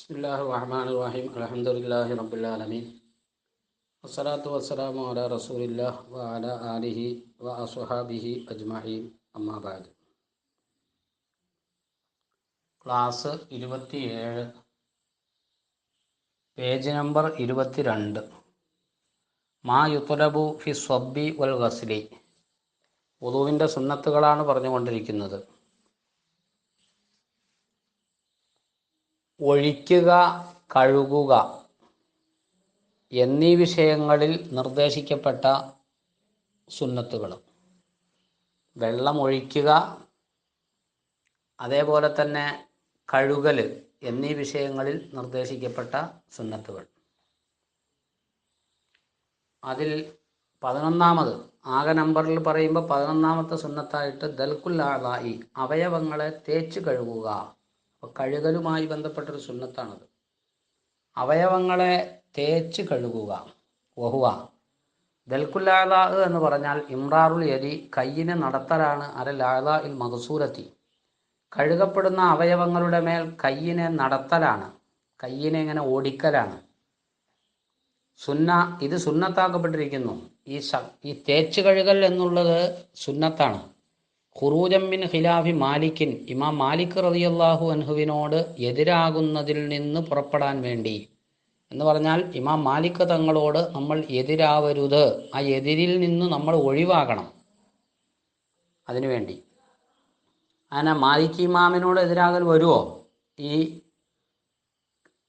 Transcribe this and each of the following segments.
ബിസ്മില്ലാഹ് റഹ്മാൻ റഹീം അലഹമുല്ലാഹി റബുല്ലാലമീൻ വസ്സലാത്തു വസ്സലാമു അല റസൂലില്ലാ വ ആലിഹി വ അസുഹാബിഹി അജ്മഹീൻ അമ്മാബാദ് ക്ലാസ് ഇരുപത്തിയേഴ്. പേജ് നമ്പർ ഇരുപത്തിരണ്ട്. മാ യുത്തലബു ഫി സ്വബ്ബി വൽ ഗസ്ലി. ഉദുവിന്റെ സുന്നത്തുകളാണ് പറഞ്ഞുകൊണ്ടിരിക്കുന്നത്. ഒഴിക്കുക കഴുകുക എന്നീ വിഷയങ്ങളിൽ നിർദ്ദേശിക്കപ്പെട്ട സുന്നത്തുകൾ വെള്ളം ഒഴിക്കുക അതേപോലെ തന്നെ കഴുകൽ എന്നീ വിഷയങ്ങളിൽ നിർദ്ദേശിക്കപ്പെട്ട സുന്നത്തുകൾ. അതിൽ പതിനൊന്നാമത് ആകെ നമ്പറിൽ പറയുമ്പോൾ പതിനൊന്നാമത്തെ സുന്നത്തായിട്ട് ദൽക്കുല്ലാതായി അവയവങ്ങളെ തേച്ച് കഴുകുക. അപ്പോൾ കഴുകലുമായി ബന്ധപ്പെട്ടൊരു സുന്നത്താണത്. അവയവങ്ങളെ തേച്ച് കഴുകുക വഹുവ. ദൽക്കുല്ലാത എന്ന് പറഞ്ഞാൽ ഇമ്രാറുൽ യതി കയ്യിനെ നടത്തലാണ് അരലാദാ ഇൽ മകസൂരത്തി കഴുകപ്പെടുന്ന അവയവങ്ങളുടെ മേൽ കയ്യിനെ നടത്തലാണ് കയ്യിനെ ഇങ്ങനെ ഓടിക്കലാണ്. സുന്ന ഇത് സുന്നത്താക്കപ്പെട്ടിരിക്കുന്നു. ഈ ഈ തേച്ച് കഴുകൽ എന്നുള്ളത് സുന്നത്താണ്. ഖുറൂജമ്മിൻ ഖിലാഫി മാലിക്കിൻ. ഇമാം മാലിക് റളിയല്ലാഹു അൻഹുവിനോട് എതിരാകുന്നതിൽ നിന്ന് പുറപ്പെടാൻ വേണ്ടി. എന്ന് പറഞ്ഞാൽ ഇമാം മാലിക് തങ്ങളോട് നമ്മൾ എതിരാവരുത്. ആ എതിരിൽ നിന്ന് നമ്മൾ ഒഴിവാകണം. അതിനുവേണ്ടി അങ്ങനെ മാലിക് ഇമാമിനോട് എതിരാകൽ വരുമോ ഈ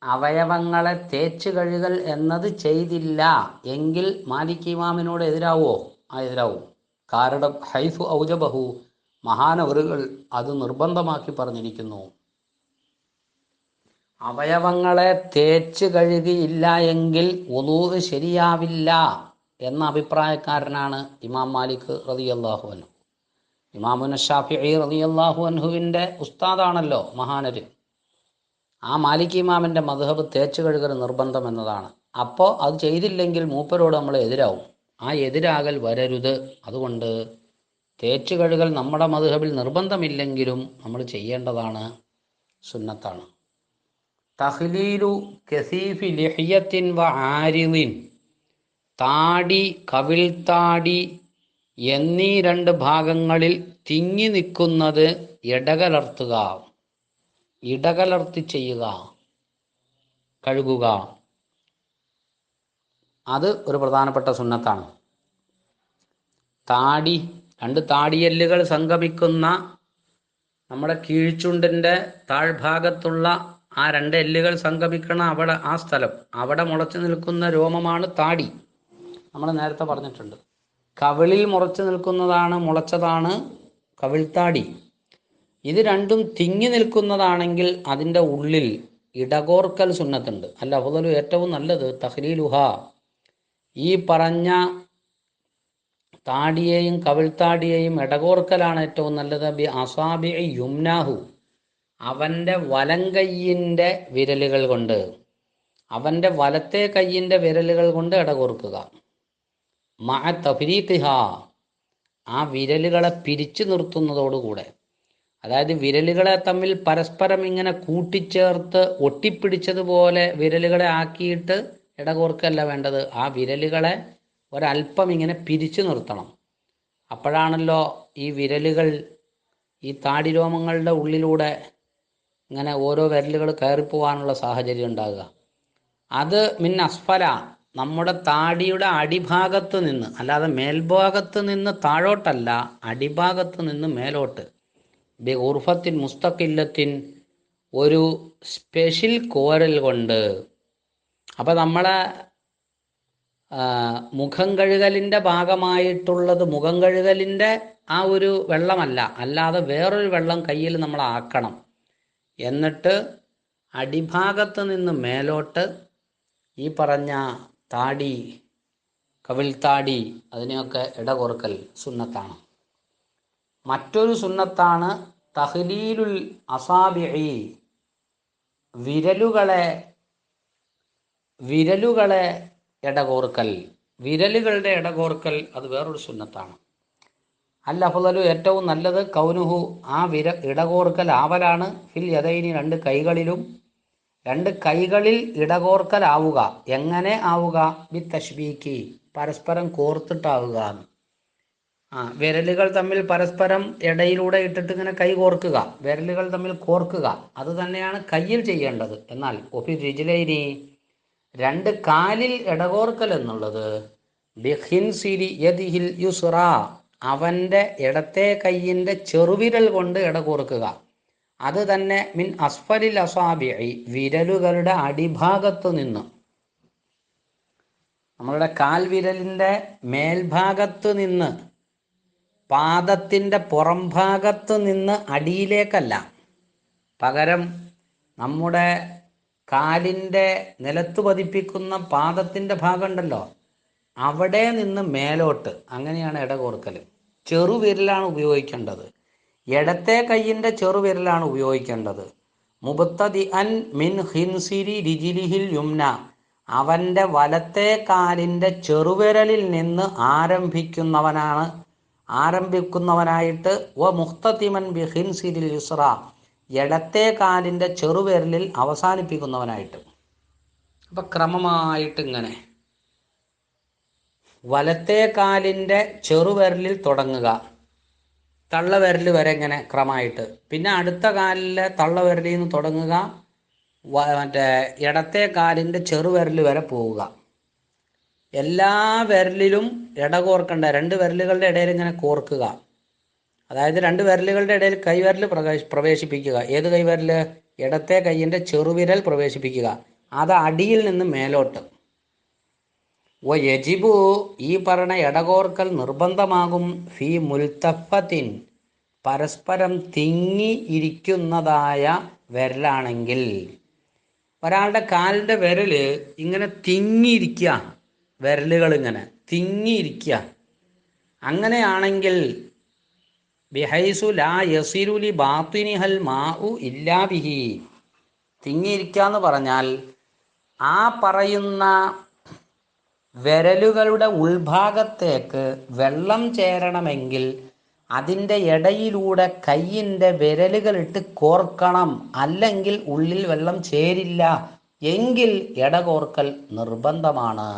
അവയവങ്ങളെ തേച്ച് കഴുകൽ എന്നത് ചെയ്തില്ല. എങ്കിൽ മാലിക് ഇമാമിനോട് എതിരാവോ? ആ എതിരാവും. കാരണം ഹൈഫു ഔജബഹു. മഹാനവറുകൾ അത് നിർബന്ധമാക്കി പറഞ്ഞിരിക്കുന്നു. അവയവങ്ങളെ തേച്ച് കഴുകിയില്ല എങ്കിൽ ഒന്നൂറ് ശരിയാവില്ല എന്ന അഭിപ്രായക്കാരനാണ് ഇമാം മാലിക് റതി അള്ളാഹു അൻഹു. ഇമാമുന ഷാഫി റതി അള്ളാഹു അൻഹുവിന്റെ ഉസ്താദാണല്ലോ മഹാനര്. ആ മാലിക് ഇമാമിന്റെ മധുഹബ് തേച്ച് കഴുകൽ നിർബന്ധം എന്നതാണ്. അപ്പോൾ അത് ചെയ്തില്ലെങ്കിൽ മൂപ്പരോട് നമ്മൾ എതിരാവും. ആ എതിരാകൽ വരരുത്. അതുകൊണ്ട് തേച്ച് കഴുകൽ നമ്മുടെ മധുഹബിൽ നിർബന്ധമില്ലെങ്കിലും നമ്മൾ ചെയ്യേണ്ടതാണ് സുന്നത്താണ്. തഹ്ലീലു കസീഫി ലഹിയത്തിൻ വ ആരിദിൻ. താടി കവിൾത്താടി താടി എന്നീ രണ്ട് ഭാഗങ്ങളിൽ തിങ്ങി നിൽക്കുന്നത് ഇടകലർത്തുക. ഇടകലർത്തി ചെയ്യുക. കഴുകുക. അത് ഒരു പ്രധാനപ്പെട്ട സുന്നത്താണ്. താടി രണ്ട് താടിയല്ലുകൾ സംഗമിക്കുന്ന നമ്മുടെ കീഴ്ചുണ്ടിന്റെ താഴ്ഭാഗത്തുള്ള ആ രണ്ട് എല്ലുകൾ സംഗമിക്കണ അവിടെ ആ സ്ഥലം. അവിടെ മുളച്ചു നിൽക്കുന്ന രോമമാണ് താടി. നമ്മൾ നേരത്തെ പറഞ്ഞിട്ടുണ്ട്. കവിളിൽ മുളച്ചു നിൽക്കുന്നതാണ് മുളച്ചതാണ് കവിൾത്താടി ഇത് രണ്ടും തിങ്ങി നിൽക്കുന്നതാണെങ്കിൽ അതിന്റെ ഉള്ളിൽ ഇടകോർക്കൽ സുന്നത്തുണ്ട്. അല്ല അഫുദലു ഏറ്റവും നല്ലത് തഹ്ലീലുഹ. ഈ പറഞ്ഞ താടിയെയും കവിൾത്താടിയെയും ഇടകോർക്കലാണ് ഏറ്റവും നല്ലത്. ബി അസാബി യുംനാഹു. അവന്റെ വലം കയ്യിന്റെ വിരലുകൾ കൊണ്ട് അവന്റെ വലത്തെ കയ്യിന്റെ വിരലുകൾ കൊണ്ട് ഇടകോർക്കുക. മഅ തഫരീഖിഹ. ആ വിരലുകളെ പിരിച്ചു നിർത്തുന്നതോടുകൂടെ അതായത് വിരലുകളെ തമ്മിൽ പരസ്പരം ഇങ്ങനെ കൂട്ടിച്ചേർത്ത് ഒട്ടിപ്പിടിച്ചതുപോലെ വിരലുകളെ ആക്കിയിട്ട് ഇടകോർക്കല്ല വേണ്ടത്. ആ വിരലുകളെ ഒരല്പം ഇങ്ങനെ പിരിച്ചു നിർത്തണം. അപ്പോഴാണല്ലോ ഈ വിരലുകൾ ഈ താടിരോമങ്ങളുടെ ഉള്ളിലൂടെ ഇങ്ങനെ ഓരോ വിരലുകൾ കയറിപ്പോവാനുള്ള സാഹചര്യം ഉണ്ടാകുക. അത് മിൻ അസ്ഫല നമ്മുടെ താടിയുടെ അടിഭാഗത്ത് നിന്ന് അല്ലാതെ മേൽഭാഗത്ത് നിന്ന് താഴോട്ടല്ല അടിഭാഗത്ത് നിന്ന് മേലോട്ട്. ബി ഉർഫത്തിൻ മുസ്തഖില്ലത്തിൻ ഒരു സ്പെഷ്യൽ കോരൽ കൊണ്ട്. അപ്പോൾ നമ്മളെ മുഖം കഴുകലിന്റെ ഭാഗമായിട്ടുള്ളത് മുഖം കഴുകലിന്റെ ആ ഒരു വെള്ളമല്ല. അല്ലാതെ വേറൊരു വെള്ളം കയ്യിൽ നമ്മൾ ആക്കണം. എന്നിട്ട് അടിഭാഗത്ത് നിന്ന് മേലോട്ട് ഈ പറഞ്ഞ താടി കവിൾത്താടി അതിനെയൊക്കെ ഇടകൊറുക്കൽ സുന്നത്താണ്. മറ്റൊരു സുന്നത്താണ് തഹ്ലീലുൽ അസാബിഇ വിരലുകളെ വിരലുകളെ ഇടകോർക്കൽ വിരലുകളുടെ ഇടകോർക്കൽ അത് വേറൊരു സുന്നത്താണ്. അല്ല അഫുദലു ഏറ്റവും നല്ലത് കൗനുഹു ആ വിര ഇടകോർക്കൽ ആവലാണ്. ഫിൽ യഥൈനി രണ്ട് കൈകളിലും. രണ്ട് കൈകളിൽ ഇടകോർക്കൽ ആവുക. എങ്ങനെ ആവുക? ബി തഷ്ബീക്ക് പരസ്പരം കോർത്തിട്ടാവുക ആ വിരലുകൾ തമ്മിൽ പരസ്പരം ഇടയിലൂടെ ഇട്ടിട്ട് ഇങ്ങനെ കൈ കോർക്കുക. വിരലുകൾ തമ്മിൽ കോർക്കുക. അത് തന്നെയാണ് കയ്യിൽ ചെയ്യേണ്ടത്. എന്നാൽ ഒഫി രിജിലൈനി രണ്ട് കാലിൽ ഇടകോർക്കൽ എന്നുള്ളത് ബിഹിൻസിരി യദിഹിൽ യുസ്റ അവന്റെ ഇടത്തെ കൈയിന്റെ ചെറുവിരൽ കൊണ്ട് ഇടകോർക്കുക. അത് തന്നെ മിൻ അസ്ഫലിൽ അസാബിഐ വിരലുകളുടെ അടിഭാഗത്തു നിന്ന്. നമ്മളുടെ കാൽവിരലിന്റെ മേൽഭാഗത്ത് നിന്ന് പാദത്തിന്റെ പുറംഭാഗത്ത് നിന്ന് അടിയിലേക്കല്ല. പകരം നമ്മുടെ കാലിന്റെ നിലത്ത് പതിപ്പിക്കുന്ന പാദത്തിന്റെ ഭാഗമുണ്ടല്ലോ. അവിടെ നിന്ന് മേലോട്ട്. അങ്ങനെയാണ് ഇട ഇടകോർക്കൽ. ചെറുവിരലാണ് ഉപയോഗിക്കേണ്ടത്. ഇടത്തെ കയ്യിന്റെ ചെറുവിരലാണ് ഉപയോഗിക്കേണ്ടത്. മുബത്തതി അൻ മിൻ ഹിൻസിരി രിജിലിഹിൽ യുംന. അവന്റെ വലത്തെ കാലിന്റെ ചെറുവിരലിൽ നിന്ന് ആരംഭിക്കുന്നവനാണ്. ആരംഭിക്കുന്നവനായിട്ട് വ മുഖ്തതിമൻ ബി ഹിൻസിരിൽ യുസ്ര ഇടത്തെ കാലിന്റെ ചെറുവിരലിൽ അവസാനിപ്പിക്കുന്നവനായിട്ട്. അപ്പം ക്രമമായിട്ട് ഇങ്ങനെ. വലത്തെ കാലിന്റെ ചെറുവിരലിൽ തുടങ്ങുക. തള്ളവിരൽ വരെ ഇങ്ങനെ ക്രമമായിട്ട് പിന്നെ അടുത്ത കാലിലെ തള്ളവിരലിൽ നിന്ന് തുടങ്ങുക. മറ്റേ ഇടത്തെ കാലിന്റെ ചെറുവിരൽ വരെ പോവുക. എല്ലാ വിരലിലും ഇട കോർക്കണ്ട രണ്ട് വിരലുകളുടെ ഇടയിൽ ഇങ്ങനെ കോർക്കുക. അതായത് രണ്ട് വിരലുകളുടെ ഇടയിൽ കൈവിരൽ പ്രവേശ പ്രവേശിപ്പിക്കുക. ഏത് കൈവിരൽ ഇടത്തെ കൈയിന്റെ ചെറുവിരൽ പ്രവേശിപ്പിക്കുക. അത് അടിയിൽ നിന്ന് മേലോട്ട്. ഓ യജിബു ഈ പറഞ്ഞ ഇടകോർക്കൽ നിർബന്ധമാകും. ഫി മുൽത്തഫത്തിൻ. പരസ്പരം തിങ്ങി ഇരിക്കുന്നതായ വിരലാണെങ്കിൽ. ഒരാളുടെ കാലിന്റെ വിരൽ ഇങ്ങനെ തിങ്ങിയിരിക്കുക. വിരലുകൾ ഇങ്ങനെ തിങ്ങിയിരിക്കുക. അങ്ങനെയാണെങ്കിൽ ബിഹൈസു ലാ യസിരുലി ബാത്തിനിഹൽ മാഉ ഇല്ലാ ബിഹി. തിങ്ങിയിരിക്കുക എന്ന് പറഞ്ഞാൽ ആ പറയുന്ന വിരലുകളുടെ ഉൾഭാഗത്തേക്ക് വെള്ളം ചേരണമെങ്കിൽ അതിന്റെ ഇടയിലൂടെ കയ്യിന്റെ വിരലുകളിട്ട് കോർക്കണം. അല്ലെങ്കിൽ ഉള്ളിൽ വെള്ളം ചേരില്ല. എങ്കിൽ ഇടകോർക്കൽ നിർബന്ധമാണ്.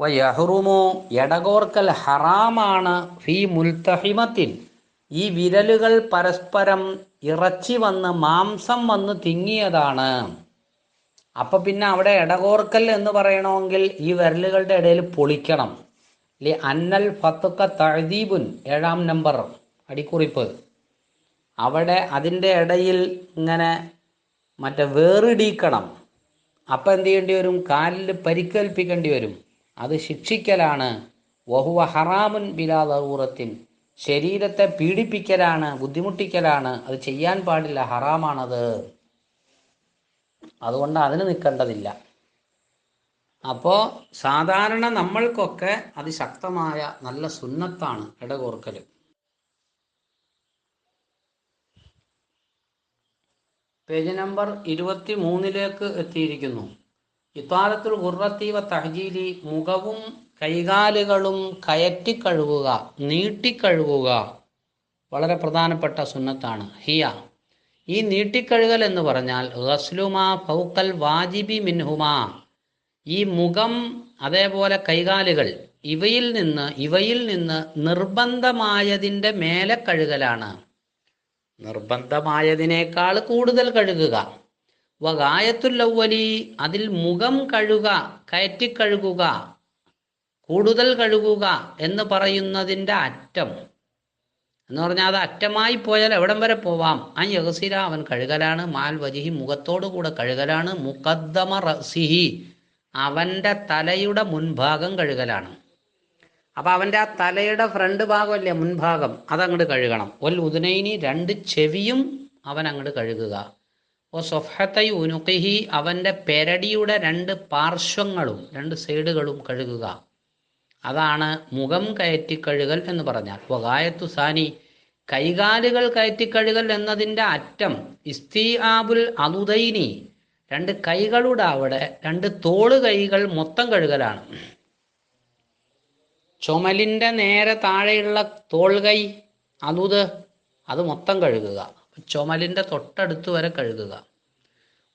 വയഹ്റുമു എടകോർക്കൽ ഹറാമാണ് ഫി മുൽത്തഹിമത്തിൻ ഈ വിരലുകൾ പരസ്പരം ഇറച്ചി വന്ന് മാംസം വന്ന് തിങ്ങിയതാണ്. അപ്പൊ പിന്നെ അവിടെ ഇടകോർക്കൽ എന്ന് പറയണമെങ്കിൽ ഈ വിരലുകളുടെ ഇടയിൽ പൊളിക്കണം. അല്ലെ അന്നൽ ഫത്തുക്ക തഴുതീപുൻ ഏഴാം നമ്പർ അടിക്കുറിപ്പ്. അവിടെ അതിന്റെ ഇടയിൽ ഇങ്ങനെ മറ്റേ വേറിടിക്കണം. അപ്പം എന്ത് ചെയ്യേണ്ടി വരും? കാലിൽ പരിക്കേൽപ്പിക്കേണ്ടി വരും. അത് ശിക്ഷിക്കലാണ്. വഹുവ ഹറാമുൻ ബിലാ ദറൂറത്തിൻ. ശരീരത്തെ പീഡിപ്പിക്കലാണ് ബുദ്ധിമുട്ടിക്കലാണ്. അത് ചെയ്യാൻ പാടില്ല ഹറാമാണത്. അതുകൊണ്ട് അതിന് നിൽക്കേണ്ടതില്ല. അപ്പോൾ സാധാരണ നമ്മൾക്കൊക്കെ അതിശക്തമായ നല്ല സുന്നത്താണ് ഇടകോർക്കൽ. പേജ് നമ്പർ ഇരുപത്തി മൂന്നിലേക്ക് എത്തിയിരിക്കുന്നു. ഇത്താലത്തുൽ ഗുർറത്തീവ തഹജീലി മുഖവും കൈകാലുകളും കയറ്റി കയറ്റിക്കഴുകുക നീട്ടിക്കഴുകുക വളരെ പ്രധാനപ്പെട്ട സുന്നത്താണ്. ഹിയ. ഈ നീട്ടിക്കഴുകൽ എന്ന് പറഞ്ഞാൽ ഗസ്ലുമാ ഫൗക്കൽ വാജിബി മിൻഹുമാ. ഈ മുഖം അതേപോലെ കൈകാലുകൾ ഇവയിൽ നിന്ന് ഇവയിൽ നിന്ന് നിർബന്ധമായതിന്റെ മേലെ കഴുകലാണ്. നിർബന്ധമായതിനേക്കാൾ കൂടുതൽ കഴുകുക. വകായത്തുല്ലവലി അതിൽ മുഖം കഴുക കയറ്റിക്കഴുകുക കൂടുതൽ കഴുകുക എന്ന് പറയുന്നതിന്റെ അറ്റം. എന്ന് പറഞ്ഞാൽ അത് അറ്റമായി പോയാൽ എവിടം വരെ പോവാം? ആ യഹസിര അവൻ കഴുകലാണ്. മാൽ വജിഹി മുഖത്തോടു കൂടെ കഴുകലാണ്. മുഖദ്ദമ റസിഹി അവന്റെ തലയുടെ മുൻഭാഗം കഴുകലാണ്. അപ്പം അവന്റെ ആ തലയുടെ ഫ്രണ്ട് ഭാഗമല്ലേ മുൻഭാഗം. അതങ്ങോട്ട് കഴുകണം. ഒൽ ഉദനൈനി രണ്ട് ചെവിയും അവൻ അങ്ങോട്ട് കഴുകുക. ഓ സൊഫത്തൈ ഉനുക്കിഹി അവന്റെ പെരടിയുടെ രണ്ട് പാർശ്വങ്ങളും രണ്ട് സൈഡുകളും കഴുകുക. അതാണ് മുഖം കയറ്റി കഴുകൽ എന്ന് പറഞ്ഞാൽ. വകായത്തു സാനി കൈകാലുകൾ കയറ്റി കഴുകൽ എന്നതിന്റെ അറ്റം ഇസ്തിആബുൽ അതുദൈനി രണ്ട് കൈകളുടെ അവിടെ രണ്ട് തോൾ കൈകൾ മൊത്തം കഴുകലാണ്. ചുമലിന്റെ നേരെ താഴെയുള്ള തോൾ കൈ അതുത് അത് മൊത്തം കഴുകുക. ചുമലിന്റെ തൊട്ടടുത്ത് വരെ കഴുകുക.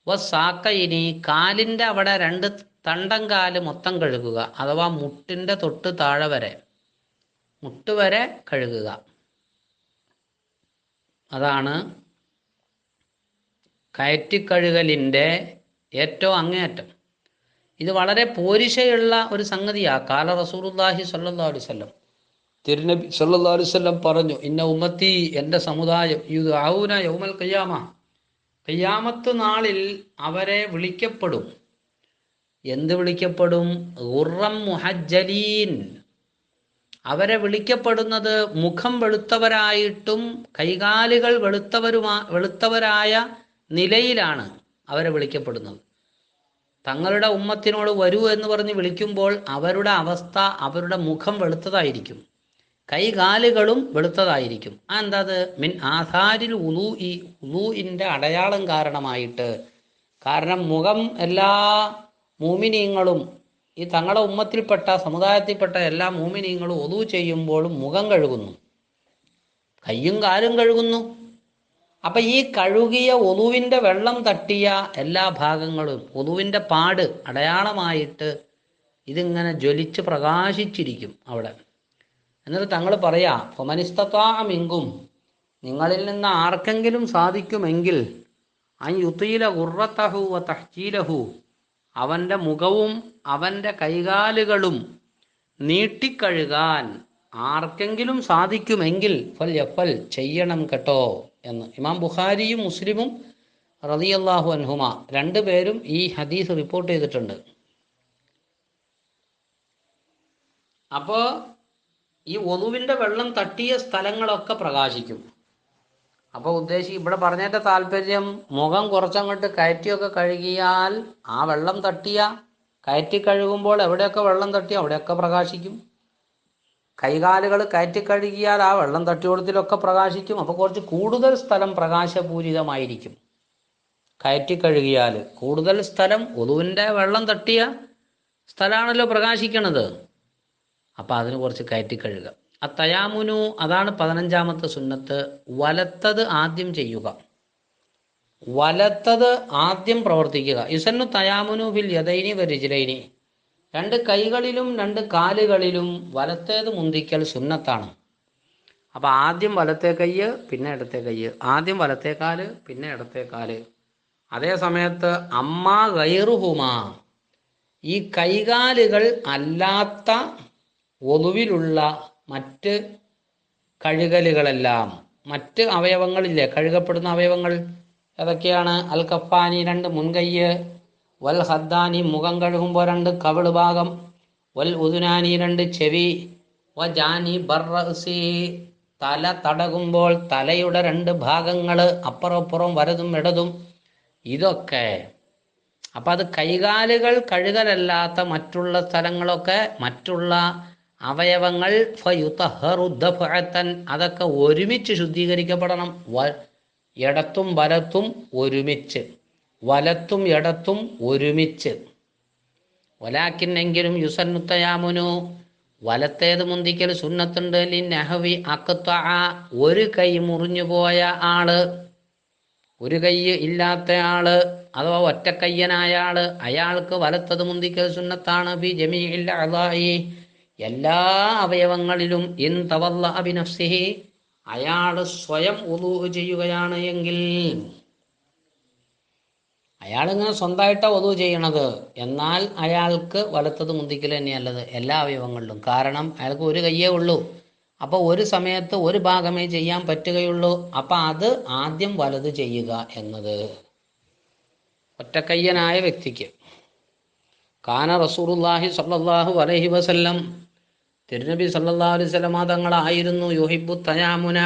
വസാക്കയിനി കാലിന്റെ അവിടെ രണ്ട് തണ്ടം കാൽ മൊത്തം കഴുകുക അഥവാ മുട്ടിന്റെ തൊട്ട് താഴെ വരെ. മുട്ട് വരെ കഴുകുക. അതാണ് കയറ്റിക്കഴുകലിന്റെ ഏറ്റവും അങ്ങേയറ്റം. ഇത് വളരെ പോരിശയുള്ള ഒരു സംഗതിയാണ് കാല റസൂലുല്ലാഹി സല്ലാ അലൈഹി വസല്ലം. തിരുനബി സല്ലാ അലൈഹി വസല്ലം പറഞ്ഞു ഇന്ന ഉമ്മത്തി എന്റെ സമുദായം ഇത് ആവൂന യൗമൽ കയ്യാമ കയ്യാമത്ത് നാളിൽ അവരെ വിളിക്കപ്പെടും. എന്ത് വിളിക്കപ്പെടും? ഉറം മുഹജ്ജലീൻ. അവരെ വിളിക്കപ്പെടുന്നത് മുഖം വെളുത്തവരായിട്ടും കൈകാലുകൾ വെളുത്തവരുമാ വെളുത്തവരായ നിലയിലാണ് അവരെ വിളിക്കപ്പെടുന്നത്. തങ്ങളുടെ ഉമ്മത്തിനോട് വരൂ എന്ന് പറഞ്ഞ് വിളിക്കുമ്പോൾ അവരുടെ അവസ്ഥ അവരുടെ മുഖം വെളുത്തതായിരിക്കും. കൈകാലുകളും വെളുത്തതായിരിക്കും. ആ എന്താ അത് മിൻ ആധാരിൽ ഉലു ഈ ഉലൂഇന്റെ അടയാളം കാരണമായിട്ട്. കാരണം മുഖം എല്ലാ മൂമിനീങ്ങളും ഈ തങ്ങളുടെ ഉമ്മത്തിൽപ്പെട്ട സമുദായത്തിൽപ്പെട്ട എല്ലാ മൂമിനീങ്ങളും ഒതു ചെയ്യുമ്പോഴും മുഖം കഴുകുന്നു. കയ്യും കാലും കഴുകുന്നു. അപ്പൊ ഈ കഴുകിയ ഒതുവിന്റെ വെള്ളം തട്ടിയ എല്ലാ ഭാഗങ്ങളും ഒതുവിന്റെ പാട് അടയാളമായിട്ട് ഇതിങ്ങനെ ജ്വലിച്ച് പ്രകാശിച്ചിരിക്കും അവിടെ. എന്നിട്ട് തങ്ങൾ പറയാ ഫൊമനിസ്തത്വാമിങ്കും നിങ്ങളിൽ നിന്ന് ആർക്കെങ്കിലും സാധിക്കുമെങ്കിൽ അൻ യുത്തീല ഉറത്തഹു വ തഹ്ചീലഹു അവന്റെ മുഖവും അവന്റെ കൈകാലുകളും നീട്ടിക്കഴുകാൻ ആർക്കെങ്കിലും സാധിക്കുമെങ്കിൽ ഫൽ എഫൽ ചെയ്യണം കേട്ടോ എന്ന്. ഇമാം ബുഖാരിയും മുസ്ലിമും റളിയല്ലാഹു അൻഹുമ രണ്ടുപേരും ഈ ഹദീസ് റിപ്പോർട്ട് ചെയ്തിട്ടുണ്ട്. അപ്പോൾ ഈ ഒതുവിന്റെ വെള്ളം തട്ടിയ സ്ഥലങ്ങളൊക്കെ പ്രകാശിക്കും. അപ്പോൾ ഉദ്ദേശി ഇവിടെ പറഞ്ഞതിന്റെ താല്പര്യം മുഖം കുറച്ചങ്ങോട്ട് കയറ്റിയൊക്കെ കഴുകിയാൽ ആ വെള്ളം തട്ടിയ കയറ്റി കഴുകുമ്പോൾ എവിടെയൊക്കെ വെള്ളം തട്ടി അവിടെയൊക്കെ പ്രകാശിക്കും. കൈകാലുകൾ കയറ്റി കഴുകിയാൽ ആ വെള്ളം തട്ടിയോടത്തിലൊക്കെ പ്രകാശിക്കും. അപ്പോൾ കുറച്ച് കൂടുതൽ സ്ഥലം പ്രകാശപൂരിതമായിരിക്കും. കയറ്റി കഴുകിയാൽ കൂടുതൽ സ്ഥലം ഒതുവിന്റെ വെള്ളം തട്ടിയ സ്ഥലമാണല്ലോ പ്രകാശിക്കണത്. അപ്പം അതിന് കുറച്ച് കയറ്റി കഴുകുക. ആ തയാമുനു അതാണ് പതിനഞ്ചാമത്തെ സുന്നത്ത്. വലത്തത് ആദ്യം ചെയ്യുക. വലത്തത് ആദ്യം പ്രവർത്തിക്കുക. യുസന്നു തയാമുനു ബിൽ യഥൈനി വരിജിലൈനി രണ്ട് കൈകളിലും രണ്ട് കാലുകളിലും വലത്തേത് മുന്തിക്കൽ സുന്നത്താണ്. അപ്പോൾ ആദ്യം വലത്തെ കയ്യ് പിന്നെ ഇടത്തെ കയ്യ്. ആദ്യം വലത്തെ കാൽ പിന്നെ ഇടത്തെ കാൽ. അതേ സമയത്ത് അമ്മ ഗൈറുഹുമാ. ഈ കൈകാലുകൾ അല്ലാത്ത ഒതുവിലുള്ള മറ്റ് കഴുകലുകളെല്ലാം മറ്റ് അവയവങ്ങളില്ലേ? കഴുകപ്പെടുന്ന അവയവങ്ങൾ ഏതൊക്കെയാണ്? അൽ കഫാനി രണ്ട് മുൻകയ്യ് വൽ ഹദ്ദാനി മുഖം കഴുകുമ്പോൾ രണ്ട് കവിൾ ഭാഗം വൽ ഉദുനാനി രണ്ട് ചെവി വ ജാനി ബർറസി തല തടകുമ്പോൾ തലയുടെ രണ്ട് ഭാഗങ്ങൾ അപ്പുറപ്പുറം വലതും ഇടതും. ഇതൊക്കെ. അപ്പം അത് കൈകാലുകൾ കഴുകലല്ലാത്ത മറ്റുള്ള സ്ഥലങ്ങളൊക്കെ മറ്റുള്ള അവയവങ്ങൾ അതൊക്കെ ഒരുമിച്ച് ശുദ്ധീകരിക്കപ്പെടണം. ഇടത്തും വലത്തും ഒരുമിച്ച്. വലത്തും ഇടത്തും ഒരുമിച്ച്. ഒലാക്കിനെങ്കിലും യുസന്നുത്തയാമുനു വലത്തേത് മുന്തിക്കൽ സുന്നത്തുണ്ട്. ലിന്നഹവി അക്കത്ത ഒരു കൈ മുറിഞ്ഞു പോയ ആൾ ഒരു കൈ ഇല്ലാത്ത ആൾ അഥവാ ഒറ്റക്കയ്യനായ ആൾ അയാൾക്ക് വലത്തത് മുന്തിക്കൽ സുന്നത്താണ്. ബി ജമീഇൽ അളായി എല്ലാ അവയവങ്ങളിലും ഇൻ തവല്ല അഭിനഫ്സിഹി അയാൾ സ്വയം ഉദു ചെയ്യുകയാണ് എങ്കിൽ അയാളിങ്ങനെ സ്വന്തമായിട്ടാണ് ഒതു ചെയ്യണത്. എന്നാൽ അയാൾക്ക് വലുത്തത് മുന്തിക്കൽ തന്നെയല്ലത് എല്ലാ അവയവങ്ങളിലും. കാരണം അയാൾക്ക് ഒരു കയ്യേ ഉള്ളൂ. അപ്പോൾ ഒരു സമയത്ത് ഒരു ഭാഗമേ ചെയ്യാൻ പറ്റുകയുള്ളൂ. അപ്പം അത് ആദ്യം വലത് ചെയ്യുക എന്നത്. ഒറ്റക്കയ്യനായ വ്യക്തിക്ക്. കാന റസൂറുല്ലാഹി സല്ലാഹു അലഹി വസല്ലം തിരുനബി സല്ലാ അലൈഹി വസല്ലമ തങ്ങളായിരുന്നു. യുഹിബു തയാമുന.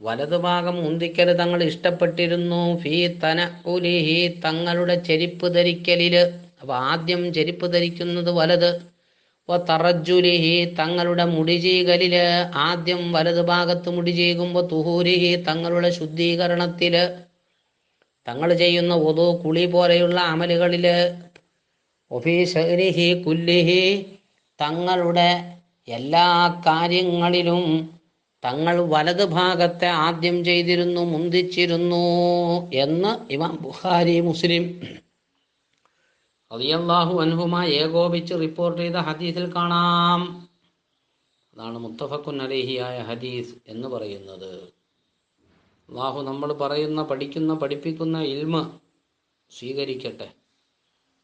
വലതുഭാഗം ഉന്തിക്കൽ തങ്ങൾ ഇഷ്ടപ്പെട്ടിരുന്നു. ഫീ തന ഉലിഹി തങ്ങളുടെ ചെരിപ്പ് ധരിക്കലിൽ. അപ്പൊ ആദ്യം ചെരിപ്പ് ധരിക്കുന്നത് വലത്. തറജുലിഹി തങ്ങളുടെ മുടിചീകലിൽ ആദ്യം വലതു ഭാഗത്ത് മുടി ചെയ്യുമ്പോൾ തുഹൂരിഹി തങ്ങളുടെ ശുദ്ധീകരണത്തിൽ. തങ്ങൾ ചെയ്യുന്ന ഒതു കുളി പോലെയുള്ള അമലുകളിൽ. ഒഫീഷരിഹി കുല്ലിഹി തങ്ങളുടെ എല്ലാ കാര്യങ്ങളിലും തങ്ങൾ വലത് ഭാഗത്തെ ആദ്യം ചെയ്തിരുന്നു മുന്തിച്ചിരുന്നു എന്ന് ഇമാം ബുഖാരി മുസ്ലിം റളിയല്ലാഹു അൻഹുമ ഏകോപിച്ച് റിപ്പോർട്ട് ചെയ്ത ഹദീസിൽ കാണാം. അതാണ് മുത്തഫക്കുൻ അലേഹിയായ ഹദീസ് എന്ന് പറയുന്നത്. അള്ളാഹു നമ്മൾ പറയുന്ന പഠിക്കുന്ന പഠിപ്പിക്കുന്ന ഇൽമ സ്വീകരിക്കട്ടെ.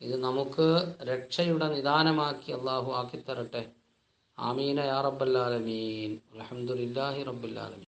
ഇത് നമുക്ക് രക്ഷയുടെ നിദാനമാക്കി അള്ളാഹു ആക്കിത്തരട്ടെ. آمين يا رب العالمين. الحمد لله رب العالمين.